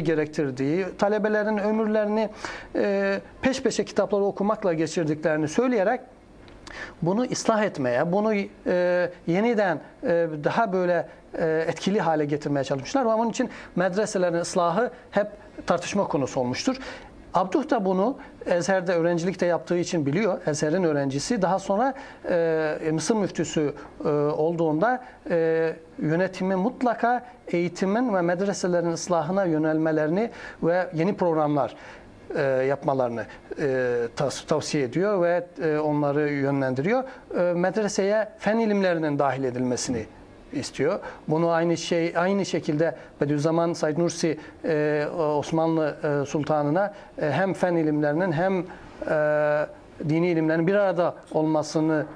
gerektirdiği, talebelerin ömürlerini e, peş peşe kitapları okumakla geçirdiklerini söyleyerek bunu ıslah etmeye, bunu e, yeniden e, daha böyle e, etkili hale getirmeye çalışmışlar. Ve onun için medreselerin ıslahı hep tartışma konusu olmuştur. Abduh da bunu Ezher'de öğrencilikte yaptığı için biliyor. Ezher'in öğrencisi. Daha sonra e, Mısır müftüsü e, olduğunda e, yönetimi mutlaka eğitimin ve medreselerin ıslahına yönelmelerini ve yeni programlar e, yapmalarını e, tav- tavsiye ediyor ve e, onları yönlendiriyor. E, medreseye fen ilimlerinin dahil edilmesini istiyor. Bunu aynı şey aynı şekilde Bediüzzaman Said Nursi e, Osmanlı e, Sultanına e, hem fen ilimlerinin hem e, dini ilimlerin bir arada olmasını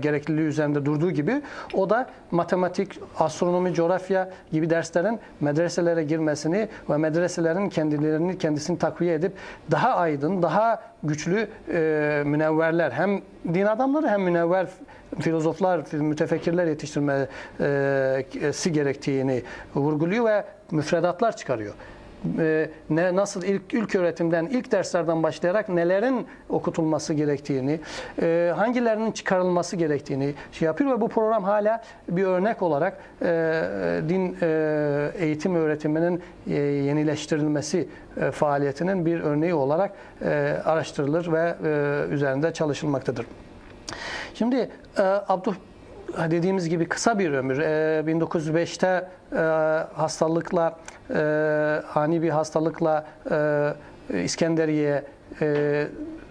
gerekliliği üzerinde durduğu gibi o da matematik, astronomi, coğrafya gibi derslerin medreselere girmesini ve medreselerin kendilerini kendisini takviye edip daha aydın, daha güçlü e, münevverler hem din adamları hem münevver filozoflar, mütefekkirler yetiştirmesi gerektiğini vurguluyor ve müfredatlar çıkarıyor e, ne nasıl ilk ilk öğretimden, ilk derslerden başlayarak nelerin okutulması gerektiğini, e, hangilerinin çıkarılması gerektiğini şey yapıyor ve bu program hala bir örnek olarak e, din e, eğitim öğretiminin e, yenileştirilmesi e, faaliyetinin bir örneği olarak e, araştırılır ve e, üzerinde çalışılmaktadır. Şimdi e, Abdüh dediğimiz gibi kısa bir ömür. E, 1905'te e, hastalıkla, e, ani bir hastalıkla e, İskenderiye e,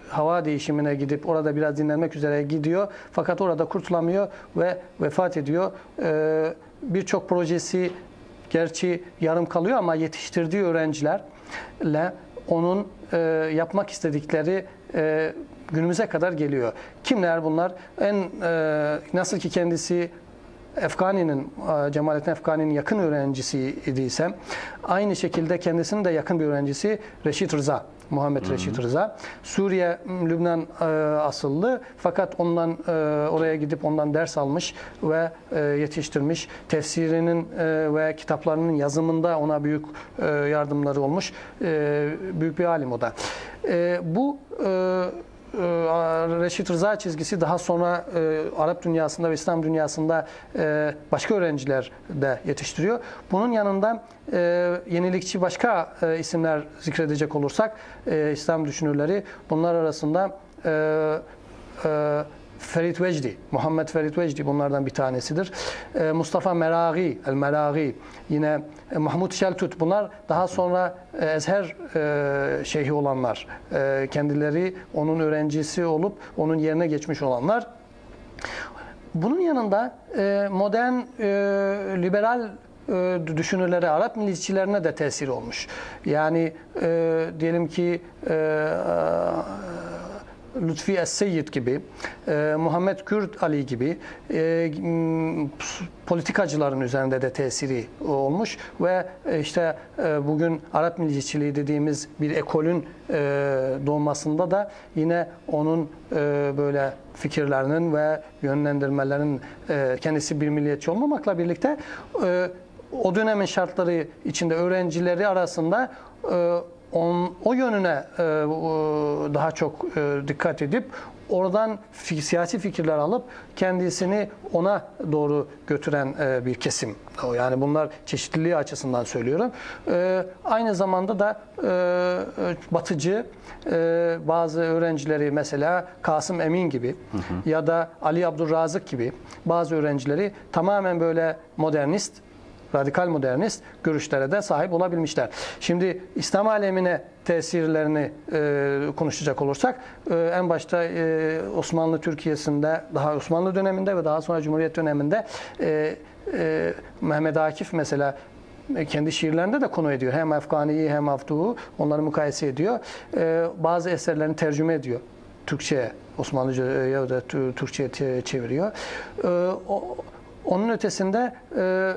hava değişimine gidip orada biraz dinlenmek üzere gidiyor. Fakat orada kurtulamıyor ve vefat ediyor. E, Birçok projesi gerçi yarım kalıyor ama yetiştirdiği öğrencilerle onun e, yapmak istedikleri e, günümüze kadar geliyor. Kimler bunlar? En e, nasıl ki kendisi Efkani'nin, e, Cemalettin Efkani'nin yakın öğrencisi idiysem, aynı şekilde kendisinin de yakın bir öğrencisi Reşit Rıza. Muhammed Reşit Rıza. Suriye, Lübnan e, asıllı fakat ondan e, oraya gidip ondan ders almış ve e, yetiştirmiş. Tefsirinin e, ve kitaplarının yazımında ona büyük e, yardımları olmuş. E, büyük bir alim o da. E, bu e, Reşit Rıza çizgisi daha sonra e, Arap dünyasında ve İslam dünyasında e, başka öğrenciler de yetiştiriyor. Bunun yanında e, yenilikçi başka isimler zikredecek olursak İslam düşünürleri bunlar arasında e, Ferit Vecdi, Muhammed Ferit Vecdi bunlardan bir tanesidir. E, Mustafa Meragi, El Meragi, yine e, Mahmud Şeltut bunlar daha sonra e, Ezher e, şeyhi olanlar. E, kendileri onun öğrencisi olup onun yerine geçmiş olanlar. Bunun yanında e, modern e, liberal e, düşünürlere, Arap milliyetçilerine de tesir olmuş. Yani e, diyelim ki e, Lütfi Es-Seyyid gibi, e, Muhammed Kürt Ali gibi e, politikacıların üzerinde de tesiri olmuş ve e, işte e, bugün Arap milliyetçiliği dediğimiz bir ekolün e, doğmasında da yine onun e, böyle fikirlerinin ve yönlendirmelerinin e, kendisi bir milliyetçi olmamakla birlikte e, o dönemin şartları içinde öğrencileri arasında e, on, o yönüne e, daha çok e, dikkat edip oradan siyasi fikirler alıp kendisini ona doğru götüren e, bir kesim. Yani bunlar çeşitliliği açısından söylüyorum. E, aynı zamanda da e, batıcı e, bazı öğrencileri mesela Kasım Emin gibi hı hı. ya da Ali Abdurrazık gibi bazı öğrencileri tamamen böyle modernist radikal modernist görüşlere de sahip olabilmişler. Şimdi İslam alemine tesirlerini e, konuşacak olursak e, en başta e, Osmanlı Türkiye'sinde daha Osmanlı döneminde ve daha sonra Cumhuriyet döneminde e, e, Mehmet Akif mesela e, kendi şiirlerinde de konu ediyor. Hem Afgani'yi hem Aftu'yu onları mukayese ediyor. E, bazı eserlerini tercüme ediyor. Türkçe'ye, Osmanlıca ya da Türkçe'ye çeviriyor. E, o, onun ötesinde e,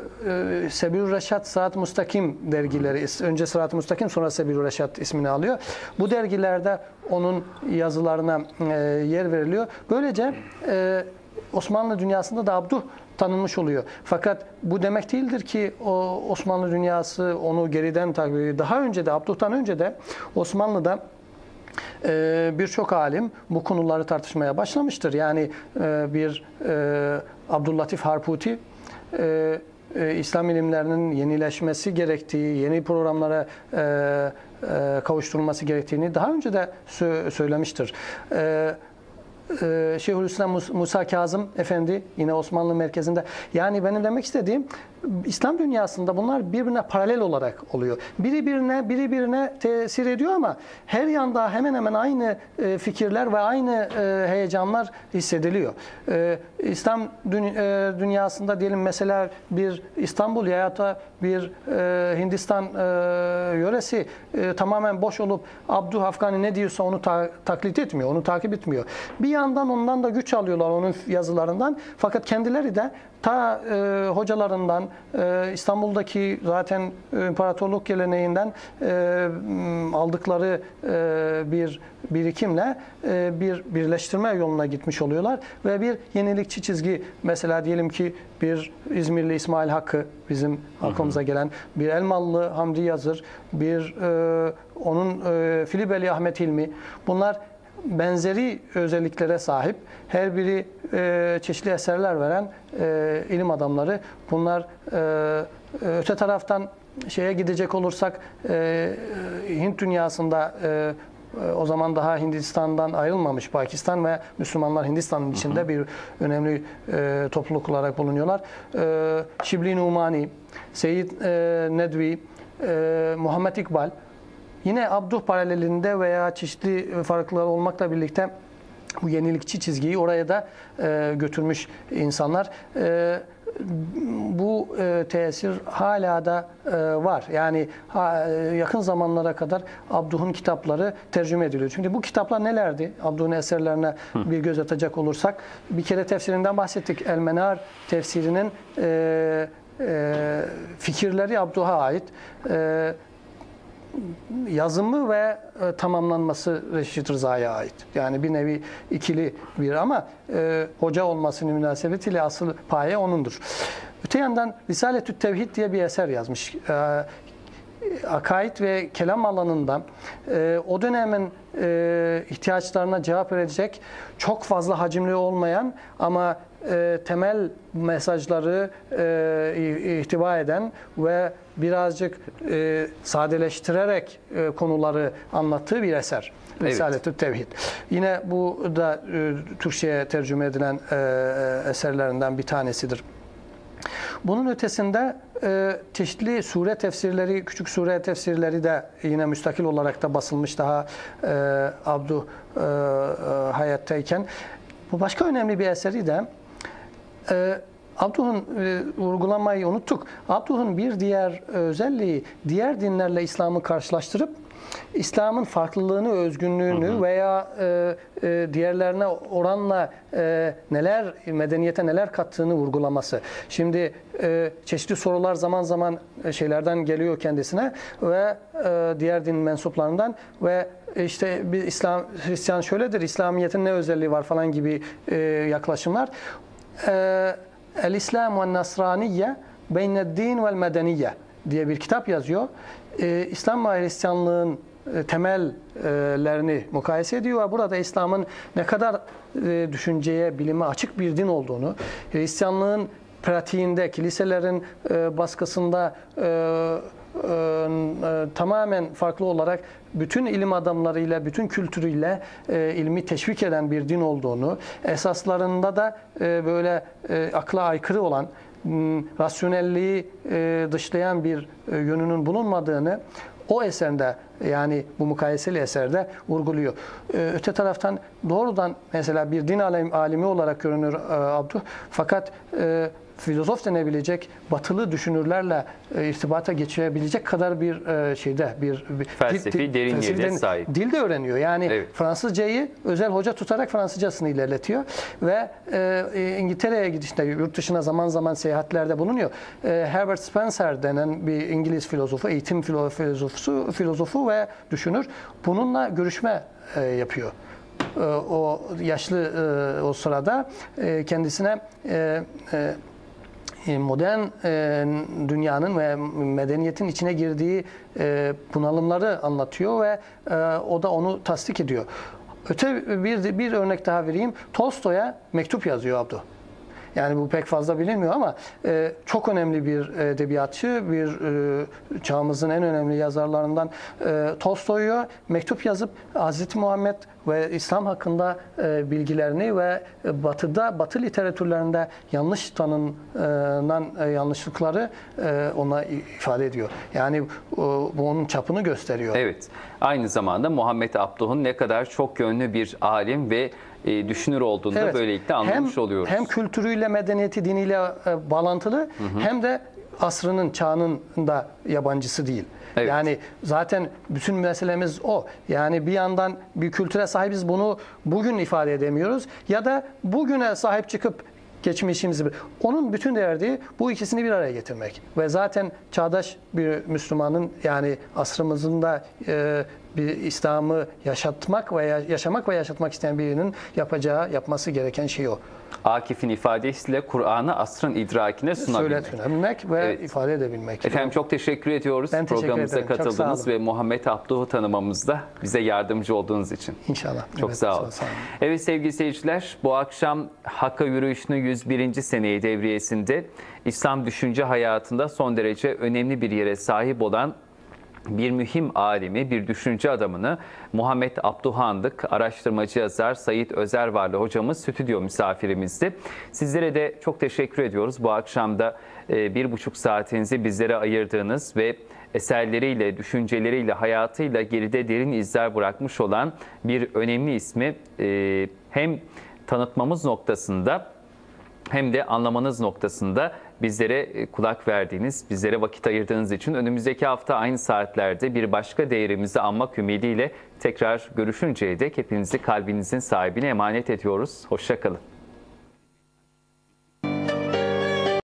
e, Sebil Reşat Sırat Mustakim dergileri, önce Sırat Mustakim sonra Sebil Reşat ismini alıyor. Bu dergilerde onun yazılarına e, yer veriliyor. Böylece e, Osmanlı dünyasında da Abduh tanınmış oluyor. Fakat bu demek değildir ki o Osmanlı dünyası onu geriden takip ediyor. Daha önce de Abduh'tan önce de Osmanlı'da e, birçok alim bu konuları tartışmaya başlamıştır. Yani e, bir e, Abdüllatif Harputi e, e, İslam ilimlerinin yenileşmesi gerektiği, yeni programlara kavuşturulması gerektiğini daha önce de sö- söylemiştir. E, e, Şeyhülislam Mus- Musa Kazım Efendi yine Osmanlı merkezinde. Yani benim demek istediğim İslam dünyasında bunlar birbirine paralel olarak oluyor. Biri birine biri birine tesir ediyor ama her yanda hemen hemen aynı e, fikirler ve aynı e, heyecanlar hissediliyor. E, İslam dü- dünyasında diyelim mesela bir İstanbul ya da bir Hindistan yöresi tamamen boş olup Abdü Afgani ne diyorsa onu ta- taklit etmiyor, onu takip etmiyor. Bir yandan ondan da güç alıyorlar onun yazılarından. Fakat kendileri de ta e, hocalarından, e, İstanbul'daki zaten imparatorluk geleneğinden e, aldıkları e, bir birikimle e, bir birleştirme yoluna gitmiş oluyorlar ve bir yenilikçi çizgi mesela diyelim ki bir İzmirli İsmail Hakkı bizim aklımıza gelen bir Elmalı Hamdi Yazır, bir e, onun e, Filibeli Ahmet Hilmi bunlar benzeri özelliklere sahip her biri e, çeşitli eserler veren e, ilim adamları. Bunlar e, öte taraftan şeye gidecek olursak e, Hint dünyasında e, e, o zaman daha Hindistan'dan ayrılmamış Pakistan ve Müslümanlar Hindistan'ın içinde bir önemli e, topluluk olarak bulunuyorlar. E, Şibli Numani, Seyyid e, Nedvi, e, Muhammed İkbal yine Abduh paralelinde veya çeşitli farklılar olmakla birlikte bu yenilikçi çizgiyi oraya da e, götürmüş insanlar. E, bu e, tesir hala da e, var. Yani ha, e, yakın zamanlara kadar Abduh'un kitapları tercüme ediliyor. Çünkü bu kitaplar nelerdi? Abduh'un eserlerine bir göz atacak olursak bir kere tefsirinden bahsettik. El Menar tefsirinin e, e, fikirleri Abduh'a ait. E, yazımı ve e, tamamlanması Reşit Rıza'ya ait. Yani bir nevi ikili bir ama e, hoca olmasının münasebetiyle asıl paye onundur. Öte yandan Risaletü Tevhid diye bir eser yazmış. E, akaid ve kelam alanında e, o dönemin e, ihtiyaçlarına cevap verecek çok fazla hacimli olmayan ama e, temel mesajları e, ihtiva eden ve birazcık e, sadeleştirerek e, konuları anlattığı bir eser. Evet. Risaletü Tevhid. Yine bu da e, Türkçe'ye tercüme edilen e, eserlerinden bir tanesidir. Bunun ötesinde e, çeşitli sure tefsirleri, küçük sure tefsirleri de yine müstakil olarak da basılmış daha e, Abdu e, e, hayattayken. Bu başka önemli bir eseri de e, Abduh'un e, vurgulamayı unuttuk. Abduh'un bir diğer özelliği diğer dinlerle İslam'ı karşılaştırıp İslam'ın farklılığını, özgünlüğünü veya e, e, diğerlerine oranla e, neler medeniyete neler kattığını vurgulaması. Şimdi e, çeşitli sorular zaman zaman e, şeylerden geliyor kendisine ve e, diğer din mensuplarından ve işte bir İslam Hristiyan şöyledir, İslamiyet'in ne özelliği var falan gibi e, yaklaşımlar. E, El İslam ve Nasraniye beyned din vel medeniye diye bir kitap yazıyor. Ee, İslam ve Hristiyanlığın e, temellerini mukayese ediyor ve burada İslam'ın ne kadar e, düşünceye, bilime açık bir din olduğunu, Hristiyanlığın pratiğinde, kiliselerin e, baskısında e, e, tamamen farklı olarak bütün ilim adamlarıyla, bütün kültürüyle e, ilmi teşvik eden bir din olduğunu, esaslarında da e, böyle e, akla aykırı olan, rasyonelliği e, dışlayan bir e, yönünün bulunmadığını o eserde yani bu mukayeseli eserde vurguluyor. E, öte taraftan doğrudan mesela bir din alim, alimi olarak görünür e, Abduh fakat e, filozof denebilecek batılı düşünürlerle e, irtibata geçebilecek kadar bir e, şeyde bir, bir Felsefi derin yere derin- sahip. Dil de öğreniyor. Yani Evet. Fransızcayı özel hoca tutarak Fransızcasını ilerletiyor ve e, e, İngiltere'ye gidişinde yurt dışına zaman zaman seyahatlerde bulunuyor. E, Herbert Spencer denen bir İngiliz filozofu, eğitim filo- filozofu, filozofu ve düşünür bununla görüşme e, yapıyor. e, o yaşlı e, o sırada kendisine modern e, dünyanın ve medeniyetin içine girdiği e, bunalımları anlatıyor ve e, o da onu tasdik ediyor. Öte bir bir örnek daha vereyim. Tolstoy'a mektup yazıyor Abdu. Yani bu pek fazla bilinmiyor ama e, çok önemli bir edebiyatçı, bir e, çağımızın en önemli yazarlarından e, Tolstoy'a mektup yazıp Hazreti Muhammed ve İslam hakkında e, bilgilerini ve Batı'da, Batı literatürlerinde yanlış tanınan e, yanlışlıkları e, ona ifade ediyor. Yani o, bu onun çapını gösteriyor. Evet. Aynı zamanda Muhammed Abduh'un ne kadar çok yönlü bir alim ve e, düşünür olduğunu da Evet. böylelikle anlamış hem, oluyoruz. Hem kültürüyle, medeniyeti, diniyle e, bağlantılı hem de asrının, çağının da yabancısı değil. Evet. Yani zaten bütün meselemiz o. Yani bir yandan bir kültüre sahibiz bunu bugün ifade edemiyoruz ya da bugüne sahip çıkıp geçmişimizi onun bütün derdi bu ikisini bir araya getirmek ve zaten çağdaş bir Müslümanın yani asrımızın da e, bir İslam'ı yaşatmak veya yaşamak ve yaşatmak isteyen birinin yapacağı, yapması gereken şey o. Akif'in ifadesiyle Kur'an'ı asrın idrakine sunabilmek. Söyletebilmek ve Evet. ifade edebilmek. Efendim çok teşekkür ediyoruz. Ben teşekkür Programımıza ederim. Olun. ve Muhammed Abduh'u tanımamızda bize yardımcı olduğunuz için. İnşallah. Çok Evet, sağ olun. sağ olun. Evet sevgili seyirciler, bu akşam Hakka Yürüyüşü'nün 101. seneyi devriyesinde İslam düşünce hayatında son derece önemli bir yere sahip olan bir mühim alimi, bir düşünce adamını Muhammed Abduhan'dık. Araştırmacı yazar Sayit Özervarlı hocamız stüdyo misafirimizdi. Sizlere de çok teşekkür ediyoruz. Bu akşam da e, bir buçuk saatinizi bizlere ayırdığınız ve eserleriyle, düşünceleriyle, hayatıyla geride derin izler bırakmış olan bir önemli ismi e, hem tanıtmamız noktasında hem de anlamanız noktasında bizlere e, kulak verdiğiniz, bizlere vakit ayırdığınız için önümüzdeki hafta aynı saatlerde bir başka değerimizi anmak ümidiyle tekrar görüşünceye dek hepinizi kalbinizin sahibine emanet ediyoruz. Hoşçakalın.